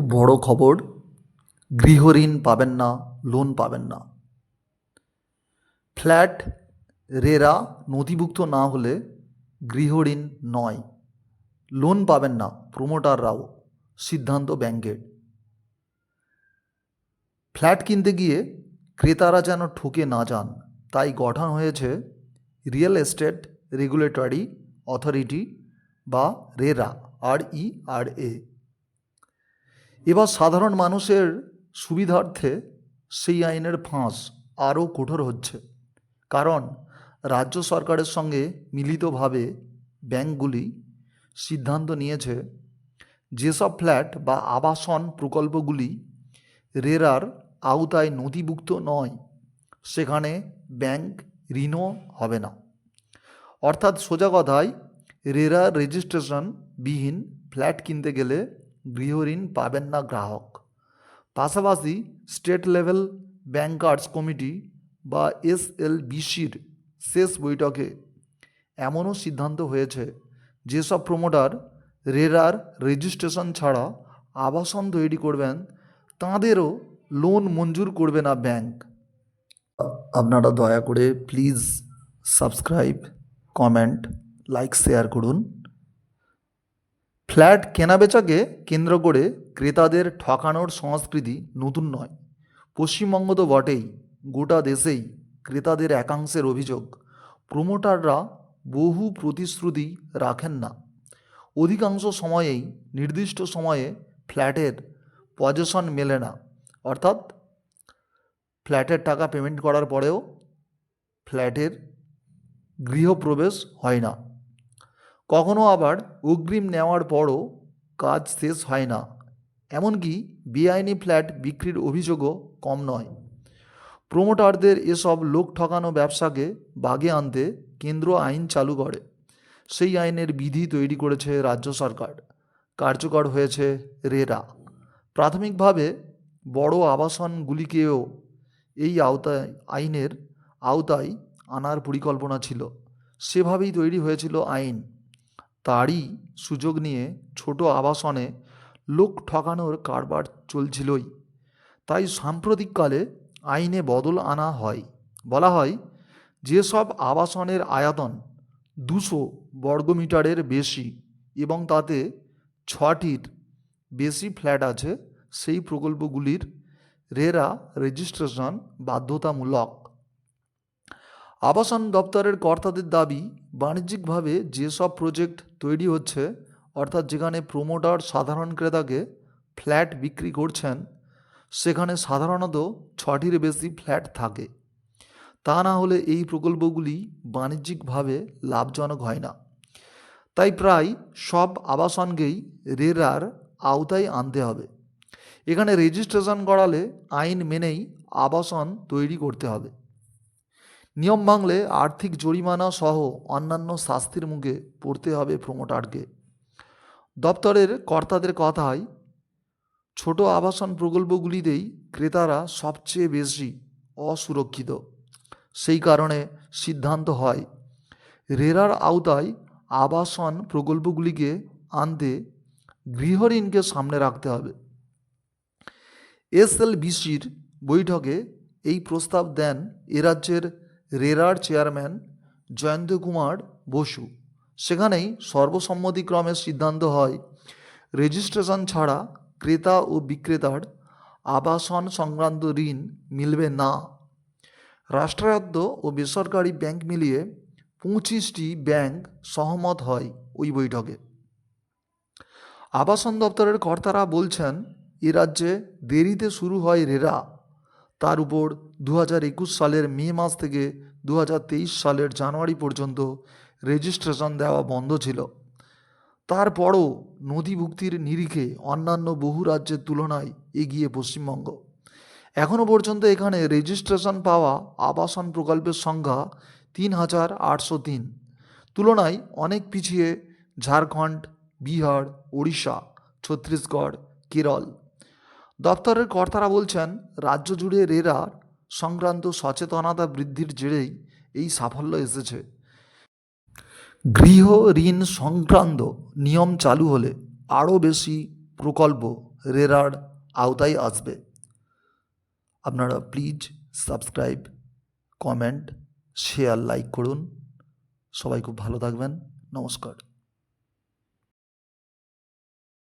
খুব বড় খবর গৃহঋণ পাবেন না লোন পাবেন না। ফ্ল্যাট, রেরা, নথিভুক্ত না হলে গৃহঋণ নয়। লোন পাবেন না প্রমোটাররাও সিদ্ধান্ত ব্যাংকের। ফ্ল্যাট কিনতে গিয়ে ক্রেতারা যেন ঠকে না যান, তাই গঠন হয়েছে রিয়েল এস্টেট রেগুলেটরি অথরিটি বা RERA R E R A এবার সাধারণ মানুষের সুবিধার্থে সেই আইনের ফাঁস আরও কঠোর হচ্ছে। কারণ রাজ্য সরকারের সঙ্গে মিলিতভাবে ব্যাংকগুলি সিদ্ধান্ত নিয়েছে, যেসব ফ্ল্যাট বা আবাসন প্রকল্পগুলি রেরার আওতায় নথিভুক্ত নয়, সেখানে ব্যাংক ঋণও হবে না। অর্থাৎ সোজা কথায়, রেরা রেজিস্ট্রেশন বিহীন ফ্ল্যাট কিনতে গেলে গৃহঋণ পাবেন না গ্রাহক। পাশাপাশি স্টেট লেভেল ব্যাংকার্স কমিটি বা এসএলবিসির শেষ বৈঠকে এমনও সিদ্ধান্ত হয়েছে যেসব প্রমোটার রেরার রেজিস্ট্রেশন ছাড়া আবাসন তৈরি করবেন, তাঁদেরও লোন মঞ্জুর করবে না ব্যাংক। আপনারা দয়া করে please subscribe, comment, like, share করুন। ফ্ল্যাট কেনাবেচাকে কেন্দ্র করে ক্রেতাদের ঠকানোর সংস্কৃতি নতুন নয়। পশ্চিমবঙ্গ তো বটেই, গোটা দেশেই ক্রেতাদের একাংশের অভিযোগ, প্রমোটাররা বহু প্রতিশ্রুতি রাখেন না। অধিকাংশ সময়েই নির্দিষ্ট সময়ে ফ্ল্যাটের পজেশন মেলে না, অর্থাৎ ফ্ল্যাটের টাকা পেমেন্ট করার পরেও ফ্ল্যাটের গৃহপ্রবেশ হয় না। কখনো আবার অগ্রিম নেওয়ার পরও কাজ শেষ হয় না। এমনকি বেআইনি ফ্ল্যাট বিক্রির অভিযোগও কম নয়। প্রমোটারদের এসব লোক ঠকানো ব্যবসাকে বাগে আনতে কেন্দ্র আইন চালু করে। সেই আইনের বিধি তৈরি করেছে রাজ্য সরকার। কার্যকর হয়েছে রেরা। প্রাথমিকভাবে বড় আবাসনগুলিকেও এই আওতায়, আইনের আওতায় আনার পরিকল্পনা ছিল। সেভাবেই তৈরি হয়েছিল আইন। তারই সুযোগ নিয়ে ছোট আবাসনে লোক ঠকানোর কারবার চলছিলই। তাই সাম্প্রতিককালে আইনে বদল আনা হয়। বলা হয়, যেসব আবাসনের আয়তন দুশো বর্গমিটারের বেশি এবং তাতে ছটির বেশি ফ্ল্যাট আছে, সেই প্রকল্পগুলির রেরা রেজিস্ট্রেশন বাধ্যতামূলক। আবাসন দপ্তরের কর্তাদের দাবি, বাণিজ্যিকভাবে যেসব প্রজেক্ট তৈরি হচ্ছে, অর্থাৎ যেখানে প্রোমোটার সাধারণ ক্রেতাকে ফ্ল্যাট বিক্রি করছেন, সেখানে সাধারণত ছটির বেশি ফ্ল্যাট থাকে। তা না হলে এই প্রকল্পগুলি বাণিজ্যিকভাবে লাভজনক হয় না। তাই প্রায় সব আবাসনকেই রেরার আওতায় আনতে হবে। এখানে রেজিস্ট্রেশন করালে আইন মেনেই আবাসন তৈরি করতে হবে। নিয়ম ভাঙলে আর্থিক জরিমানা সহ অন্যান্য শাস্তির মুখে পড়তে হবে প্রমোটারকে। দপ্তরের কর্তাদের কথায়, ছোট আবাসন প্রকল্পগুলিতেই ক্রেতারা সবচেয়ে বেশি অসুরক্ষিত। সেই কারণে সিদ্ধান্ত হয়, রেরার আওতায় আবাসন প্রকল্পগুলিকে আনতে গৃহঋণকে সামনে রাখতে হবে। এসএলবিসির বৈঠকে এই প্রস্তাব দেন এ রাজ্যের রেরার চেয়ারম্যান জয়ন্ত কুমার বসু। সেখানেই সর্বসম্মতিক্রমে সিদ্ধান্ত হয়, রেজিস্ট্রেশন ছাড়া ক্রেতা ও বিক্রেতার আবাসন সংক্রান্ত ঋণ মিলবে না। রাষ্ট্রায়ত্ত ও বেসরকারি ব্যাংক মিলিয়ে পঁচিশটি ব্যাংক সহমত হয় ওই বৈঠকে। আবাসন দপ্তরের কর্তারা বলছেন, এ রাজ্যে দেরিতে শুরু হয় রেরা। তার উপর দু হাজার একুশ সালের মে মাস থেকে দু হাজার তেইশ সালের জানুয়ারি পর্যন্ত রেজিস্ট্রেশন দেওয়া বন্ধ ছিল। তারপরও নদীভুক্তির নিরিখে অন্যান্য বহু রাজ্যের তুলনায় এগিয়ে পশ্চিমবঙ্গ। এখনও পর্যন্ত এখানে রেজিস্ট্রেশন পাওয়া আবাসন প্রকল্পের সংখ্যা তিন হাজার আটশো তিন। তুলনায় অনেক পিছিয়ে ঝাড়খণ্ড, বিহার, ওড়িশা, ছত্তিশগড়, কেরল দপ্তরের কর্তারা বলছেন, রাজ্য জুড়ে রেরা, সংক্রান্ত সচেতনতা বৃদ্ধির জেরেই এই সাফল্য এসেছে। গৃহ ঋণ সংক্রান্ত নিয়ম চালু হলে আরও বেশি প্রকল্প রেরার আওতায় আসবে। আপনারা please subscribe, comment, share, like করুন। সবাই খুব ভালো থাকবেন। নমস্কার।